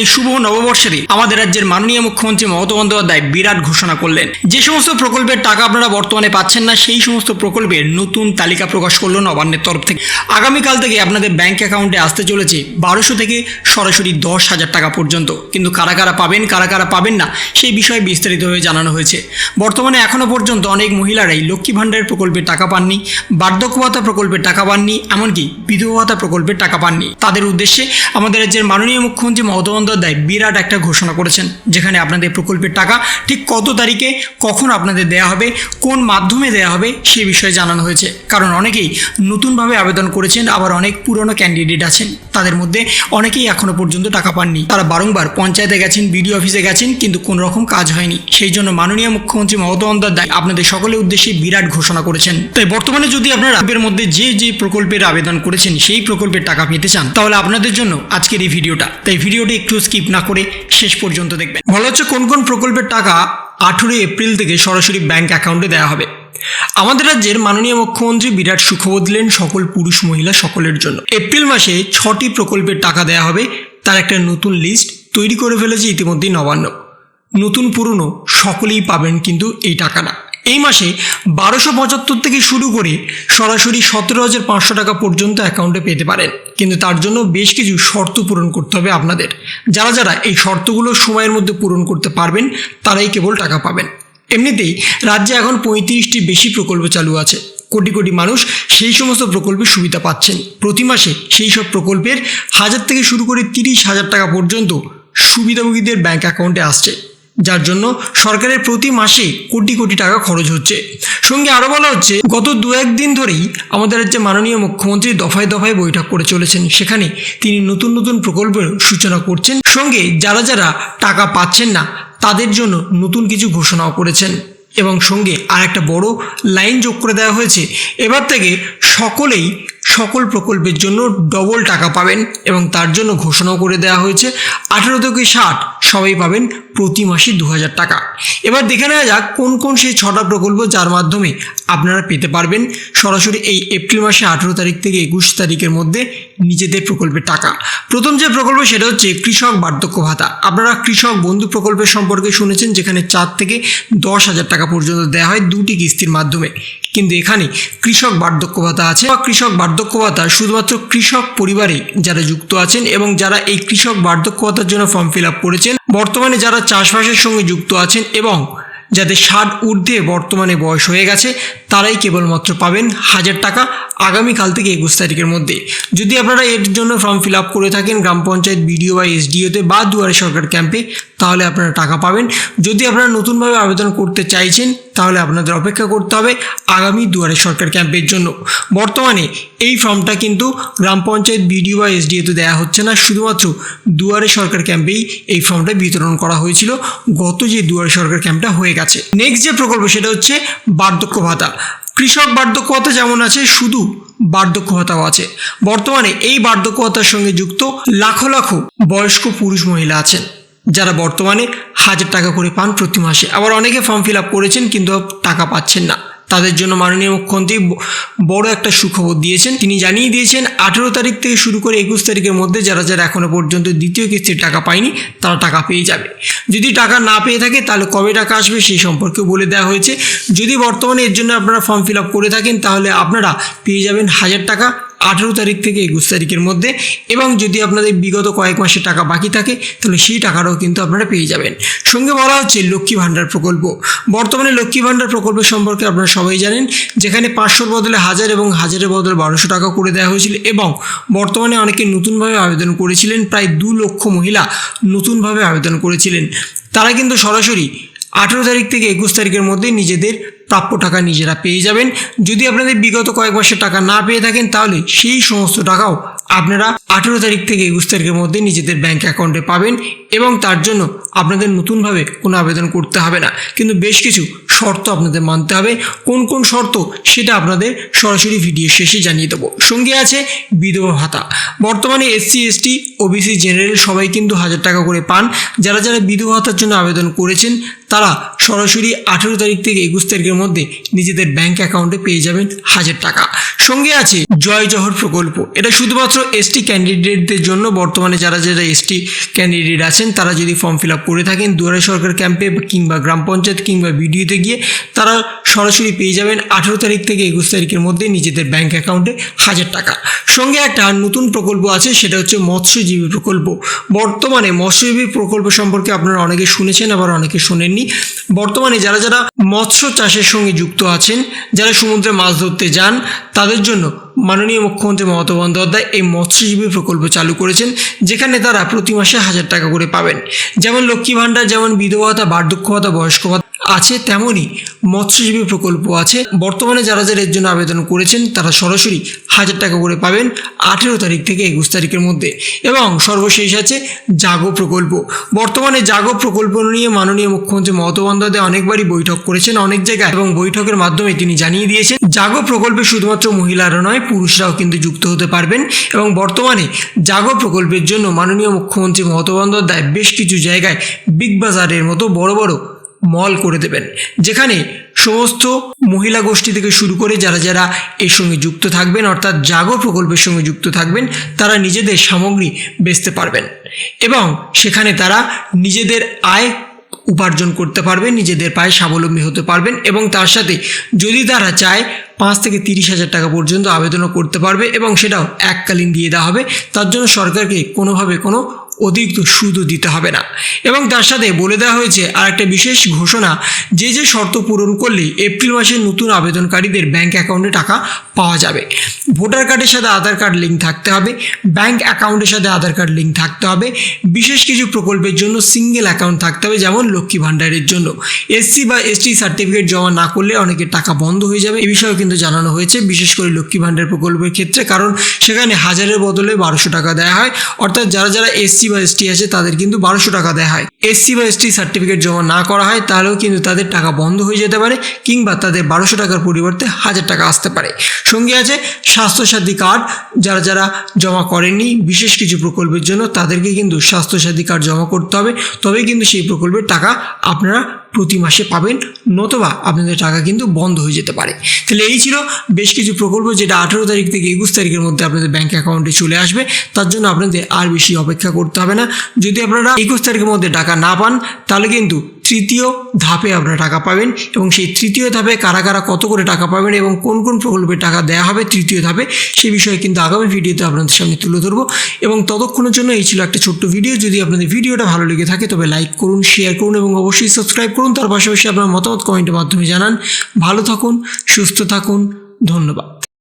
এই শুভ নববর্ষেরই আমাদের রাজ্যের মাননীয় মুখ্যমন্ত্রী মমতা বন্দ্যোপাধ্যায় বিরাট ঘোষণা করলেন। যে সমস্ত প্রকল্পের টাকা আপনারা বর্তমানে পাচ্ছেন না, সেই সমস্ত প্রকল্পের নতুন তালিকা প্রকাশ করল নবান্নের তরফ থেকে। আগামীকাল থেকে আপনাদের ব্যাংক অ্যাকাউন্টে আসতে চলেছে বারোশো থেকে সরাসরি দশ হাজার টাকা পর্যন্ত। কিন্তু কারা কারা পাবেন, কারা কারা পাবেন না, সেই বিষয়ে বিস্তারিতভাবে জানানো হয়েছে। বর্তমানে এখনও পর্যন্ত অনেক মহিলারাই লক্ষ্মী ভাণ্ডারের প্রকল্পের টাকা পাননি বার্ধক্য ভাতা প্রকল্পের টাকা পাননি, এমনকি বিধবা ভাতা প্রকল্পের টাকা পাননি। তাদের উদ্দেশ্যে আমাদের রাজ্যের মাননীয় মুখ্যমন্ত্রী মমতা বন্দ্যোপাধ্যায় বিরাট একটা ঘোষণা করেছেন, যেখানে আপনাদের প্রকল্পের টাকা ঠিক কত তারিখে, কখন আপনাদের দেয়া হবে, কোন মাধ্যমে দেয়া হবে, সে বিষয়ে জানানো হয়েছে। কারণ অনেকেই নতুনভাবে আবেদন করেছেন, আবার অনেক পুরনো ক্যান্ডিডেট আছেন। তাদের মধ্যে অনেকেই এখনও পর্যন্ত টাকা পাননি। তারা বারংবার পঞ্চায়েতে গেছেন, বিডিও অফিসে গেছেন, কিন্তু কোনো রকম কাজ হয়নি। সেই জন্য মাননীয় মুখ্যমন্ত্রী মমতা বন্দ্যোপাধ্যায় আপনাদের সকলের উদ্দেশ্যে বিরাট ঘোষণা করেছেন। তাই বর্তমানে যদি আপনারা এর মধ্যে যে যে প্রকল্পের আবেদন করেছেন, সেই প্রকল্পের টাকা পেতে চান, তাহলে আপনাদের জন্য আজকের এই ভিডিওটা। তাই ভিডিওটি একটু স্কিপ না করে শেষ পর্যন্ত দেখবেন। বলা হচ্ছে কোন কোন প্রকল্পের টাকা আঠেরোই এপ্রিল থেকে সরাসরি ব্যাংক অ্যাকাউন্টে দেওয়া হবে। আমাদের রাজ্যের মাননীয় মুখ্যমন্ত্রী বিরাট সুখবর দিলেন সকল পুরুষ মহিলা সকলের জন্য। এপ্রিল মাসে ছটি প্রকল্পের টাকা দেওয়া হবে, তার একটা নতুন লিস্ট তৈরি করে ফেলেছে ইতিমধ্যেই নবান্ন। নতুন পুরনো সকলেই পাবেন কিন্তু এই টাকাটা। এই মাসে বারোশো পঁচাত্তর থেকে শুরু করে সরাসরি সতেরো হাজার পাঁচশো টাকা পর্যন্ত অ্যাকাউন্টে পেতে পারেন। কিন্তু তার জন্য বেশ কিছু শর্ত পূরণ করতে হবে আপনাদের। যারা যারা এই শর্তগুলো সময়ের মধ্যে পূরণ করতে পারবেন, তারাই কেবল টাকা পাবেন। এমনিতেই রাজ্যে এখন পঁয়ত্রিশটি বেশি প্রকল্প চালু আছে। কোটি কোটি মানুষ সেই সমস্ত প্রকল্পের সুবিধা পাচ্ছেন। প্রতি মাসে সেই সব প্রকল্পের হাজার থেকে শুরু করে তিরিশ হাজার টাকা পর্যন্ত সুবিধাভোগীদের ব্যাঙ্ক অ্যাকাউন্টে আসছে। যার জন্য সরকারের প্রতি মাসে কোটি কোটি টাকা খরচ হচ্ছে। সঙ্গে আরও বলা হচ্ছে, গত দু একদিন ধরেই আমাদের রাজ্যে মাননীয় মুখ্যমন্ত্রী দফায় দফায় বৈঠক করে চলেছেন। সেখানে তিনি নতুন নতুন প্রকল্পের সূচনা করছেন। সঙ্গে যারা যারা টাকা পাচ্ছেন না, তাদের জন্য নতুন কিছু ঘোষণাও করেছেন। এবং সঙ্গে আর একটা বড় লাইন যোগ করে দেওয়া হয়েছে, এবার থেকে সকলেই সকল প্রকল্পের জন্য ডবল টাকা পাবেন। এবং তার জন্য ঘোষণাও করে দেওয়া হয়েছে, আঠেরো থেকে ষাট সবাই পাবেন প্রতি মাসে দু হাজার টাকা। এবার দেখে নেওয়া যাক কোন কোন সেই ছটা প্রকল্প যার মাধ্যমে আপনারা পেতে পারবেন সরাসরি এই এপ্রিল মাসে আঠেরো তারিখ থেকে একুশ তারিখের মধ্যে নিজেদের প্রকল্পের টাকা। প্রথম যে প্রকল্প সেটা হচ্ছে কৃষক বার্ধক্য ভাতা। আপনারা কৃষক বন্ধু প্রকল্পের সম্পর্কে শুনেছেন যেখানে চার থেকে দশ হাজার টাকা পর্যন্ত দেওয়া হয় দুটি কিস্তির মাধ্যমে। কিন্তু এখানে কৃষক বার্ধক্য ভাতা আছে। বা কৃষক বার্ধক্য ভাতা শুধুমাত্র কৃষক পরিবারে যারা যুক্ত আছেন এবং যারা এই কৃষক বার্ধক্য ভাতার জন্য ফর্ম ফিল আপ করেছেন বর্তমানে যারা চাষবাসের সঙ্গে যুক্ত আছেন এবং যাদের ষাট ঊর্ধ্বে বর্তমানে বয়স হয়ে গেছে তারাই কেবলমাত্র পাবেন হাজার টাকা আগামীকাল থেকে একুশ তারিখের মধ্যে। যদি আপনারা এর জন্য ফর্ম ফিল আপ করে থাকেন গ্রাম পঞ্চায়েত বিডিও বা এসডিওতে বা দুয়ারে সরকার ক্যাম্পে, তাহলে আপনারা টাকা পাবেন। যদি আপনারা নতুনভাবে আবেদন করতে চাইছেন, তাহলে আপনাদের অপেক্ষা করতে হবে আগামী দুয়ারে সরকার ক্যাম্পের জন্য। বর্তমানে এই ফর্মটা কিন্তু গ্রাম পঞ্চায়েত বিডিও বা এসডিওতে দেওয়া হচ্ছে না, শুধুমাত্র দুয়ারে সরকার ক্যাম্পেই এই ফর্মটা বিতরণ করা হয়েছিল। গত যে দুয়ারে সরকার ক্যাম্পটা হয়ে গেছে। নেক্সট যে প্রকল্প, সেটা হচ্ছে বার্ধক্য ভাতা। কৃষক বার্ধক্যতা যেমন আছে, শুধু বার্ধক্যতাও আছে। বর্তমানে এই বার্ধক্যতার সঙ্গে যুক্ত লাখো লাখো বয়স্ক পুরুষ মহিলা আছেন, যারা বর্তমানে হাজার টাকা করে পান প্রতি মাসে। আবার অনেকে ফর্ম ফিল আপ করেছেন, কিন্তু টাকা পাচ্ছেন না। তাদের জন্য মাননীয় মুখ্যমন্ত্রী বড় একটা সুখবর দিয়েছেন। তিনি জানিয়ে দিয়েছেন, আঠেরো তারিখ থেকে শুরু করে একুশ তারিখের মধ্যে যারা যারা এখনও পর্যন্ত দ্বিতীয় কিস্তির টাকা পায়নি, তারা টাকা পেয়ে যাবে। যদি টাকা না পেয়ে থাকে, তাহলে কবে টাকা আসবে সেই সম্পর্কে বলে দেওয়া হয়েছে। যদি বর্তমানে এর জন্য আপনারা ফর্ম ফিল আপ করে থাকেন, তাহলে আপনারা পেয়ে যাবেন হাজার টাকা। আঠেরো তারিখ থেকে একুশ তারিখের মধ্যে এবং যদি আপনাদের বিগত কয়েক মাসের টাকা বাকি থাকে, তাহলে সেই টাকাটাও কিন্তু আপনারা পেয়ে যাবেন। সঙ্গে বলা হচ্ছে লক্ষ্মী ভাণ্ডার প্রকল্প। বর্তমানে লক্ষ্মী ভাণ্ডার প্রকল্প সম্পর্কে আপনারা সবাই জানেন, যেখানে পাঁচশোর বদলে হাজার এবং হাজারের বদলে বারোশো টাকা করে দেওয়া হয়েছিল এবং বর্তমানে অনেকে নতুনভাবে আবেদন করেছিলেন, প্রায় দু লক্ষ মহিলা নতুনভাবে আবেদন করেছিলেন। তারা কিন্তু সরাসরি আঠেরো তারিখ থেকে একুশ তারিখের মধ্যে নিজেদের প্রাপ্য টাকা নিজেরা পেয়ে যাবেন। যদি আপনাদের বিগত কয়েক মাসের টাকা না পেয়ে থাকেন, তাহলে সেই সমস্ত টাকাও আপনারা আঠেরো তারিখ থেকে একুশ তারিখের মধ্যে নিজেদের ব্যাঙ্ক অ্যাকাউন্টে পাবেন এবং তার জন্য আপনাদের নতুনভাবে কোনো আবেদন করতে হবে না। কিন্তু বেশ কিছু শর্ত আপনাদের মানতে হবে। কোন কোন শর্ত, সেটা আপনাদের সরাসরি ভিডিও শেষে জানিয়ে দেবো। সঙ্গে আছে বিধবা ভাতা। বর্তমানে এসসি, এসটি, ওবিসি, জেনারেল সবাই কিন্তু হাজার টাকা করে পান। যারা যারা বিধবা ভাতার জন্য আবেদন করেছেন, তারা সরাসরি আঠেরো তারিখ থেকে একুশ তারিখের মধ্যে নিজেদের ব্যাংক অ্যাকাউন্টে পেয়ে যাবেন হাজার টাকা। সঙ্গে আছে জয় জহর প্রকল্প। এটা শুধুমাত্র এসটি ক্যান্ডিডেটদের জন্য। বর্তমানে যারা যারা এসটি ক্যান্ডিডেট আছেন, তারা যদি ফর্ম ফিল আপ করে থাকেন, দুয়ারে সরকার ক্যাম্পে কিংবা গ্রাম পঞ্চায়েত কিংবা বিডিওতে গিয়ে তারা সরাসরি পেয়ে যাবেন আঠেরো তারিখ থেকে একুশ তারিখের মধ্যে নিজেদের ব্যাংক অ্যাকাউন্টে হাজার টাকা। সঙ্গে একটা নতুন প্রকল্প আছে, সেটা হচ্ছে মৎস্যজীবী প্রকল্প। বর্তমানে মৎস্যজীবী প্রকল্প সম্পর্কে আপনারা অনেকে শুনেছেন, আবার অনেকে শোনেননি। বর্তমানে যারা যারা মৎস্য চাষের সঙ্গে যুক্ত আছেন, যারা সমুদ্রে মাছ ধরতে যান, তাদের জন্য মাননীয় মুখ্যমন্ত্রী মমতা বন্দ্যোপাধ্যায় এই মৎস্যজীবী প্রকল্প চালু করেছেন, যেখানে তারা প্রতি মাসে হাজার টাকা করে পাবেন। যেমন লক্ষ্মী ভাণ্ডার, যেমন বিধবা ভাতা, বার্ধক্য ভাতা, বয়স্ক আছে তেমনই মৎস্যজীবী প্রকল্প আছে। বর্তমানে যারা যারা এর জন্য আবেদন করেছেন, তারা সরাসরি হাজার টাকা করে পাবেন আঠেরো তারিখ থেকে একুশ তারিখের মধ্যে। এবং সর্বশেষ আছে জাগো প্রকল্প। বর্তমানে জাগো প্রকল্প নিয়ে মাননীয় মুখ্যমন্ত্রী মমতা বন্দ্যোপাধ্যায় অনেকবারই বৈঠক করেছেন অনেক জায়গায় এবং বৈঠকের মাধ্যমে তিনি জানিয়ে দিয়েছেন, জাগো প্রকল্পে শুধুমাত্র মহিলারা নয়, পুরুষরাও কিন্তু যুক্ত হতে পারবেন। এবং বর্তমানে জাগো প্রকল্পের জন্য মাননীয় মুখ্যমন্ত্রী মমতা বন্দ্যোপাধ্যায় বেশ কিছু জায়গায় বিগ বাজারের মতো বড় বড় মল করে দেবেন। যেখানে সমস্ত মহিলা গোষ্ঠী থেকে শুরু করে যারা যারা এর সঙ্গে যুক্ত থাকবেন, অর্থাৎ জাগো প্রকল্পের সঙ্গে যুক্ত থাকবেন, তারা নিজেদের সামগ্রী বেচতে পারবেন এবং সেখানে তারা নিজেদের আয় উপার্জন করতে পারবেন, নিজেদের পায়ে স্বাবলম্বী হতে পারবেন এবং তার সাথে যদি তারা চায় পাঁচ থেকে তিরিশ হাজার টাকা পর্যন্ত আবেদনও করতে পারবে এবং সেটাও এককালীন দিয়ে দেওয়া হবে, তার জন্য সরকারকে কোনোভাবে কোনো অতিরিক্ত সুদও দিতে হবে না। এবং তার সাথে বলে দেওয়া হয়েছে আর একটা বিশেষ ঘোষণা, যে যে শর্ত পূরণ করলে এপ্রিল মাসে নতুন আবেদনকারীদের ব্যাংক অ্যাকাউন্টে টাকা পাওয়া যাবে। ভোটার কার্ডের সাথে আধার কার্ড লিঙ্ক থাকতে হবে, ব্যাংক অ্যাকাউন্টের সাথে আধার কার্ড লিঙ্ক থাকতে হবে, বিশেষ কিছু প্রকল্পের জন্য সিঙ্গেল অ্যাকাউন্ট থাকতে হবে, যেমন লক্ষ্মী ভাণ্ডারের জন্য। এসসি বা এসটি সার্টিফিকেট জমা না করলে অনেকের টাকা বন্ধ হয়ে যাবে। এ বিষয়েও কিন্তু জানানো হয়েছে, বিশেষ করে লক্ষ্মী ভাণ্ডার প্রকল্পের ক্ষেত্রে, কারণ সেখানে হাজারের বদলে বারোশো টাকা দেওয়া হয়। অর্থাৎ যারা যারা এসসি বা এসটি আছে তাদের কিন্তু বারোশো টাকা দেওয়া হয়। এসসি বা এসটি সার্টিফিকেট জমা না করা হয়, তাহলেও কিন্তু তাদের টাকা বন্ধ হয়ে যেতে পারে কিংবা তাদের বারোশো টাকার পরিবর্তে হাজার টাকা আসতে পারে। সঙ্গে আছে স্বাস্থ্যসাথী কার্ড, যারা যারা জমা করেননি, বিশেষ কিছু প্রকল্পের জন্য তাদেরকে কিন্তু স্বাস্থ্যসাথী কার্ড জমা করতে হবে। তবেই কিন্তু সেই প্রকল্পের টাকা আপনারা প্রতি মাসে পাবেন, নতবা আপনাদের টাকা কিন্তু বন্ধ হয়ে যেতে পারে। তাহলে এই ছিল বেশ কিছু প্রকল্প যেটা আঠেরো তারিখ থেকে একুশ তারিখের মধ্যে আপনাদের ব্যাঙ্ক অ্যাকাউন্টে চলে আসবে। তার জন্য আপনাদের আর বেশি অপেক্ষা করতে হবে না। যদি আপনারা একুশ তারিখের মধ্যে টাকা না পান, তাহলে কিন্তু তৃতীয় ধাপে আপনারা টাকা পাবেন এবং সেই তৃতীয় ধাপে কারা কারা কত করে টাকা পাবেন এবং কোন কোন প্রকল্পে টাকা দেওয়া হবে তৃতীয় ধাপে সেই বিষয়ে কিন্তু আগামী ভিডিওতে আপনাদের সামনে তুলে ধরবো। এবং ততক্ষণের জন্য এই ছিল একটা ছোট্ট ভিডিও। যদি আপনাদের ভিডিওটা ভালো লেগে থাকে, তবে লাইক করুন শেয়ার করুন এবং অবশ্যই সাবস্ক্রাইব করুন। তার পাশাপাশি আপনার মতামত কমেন্টের মাধ্যমে জানান। ভালো থাকুন, সুস্থ থাকুন। ধন্যবাদ।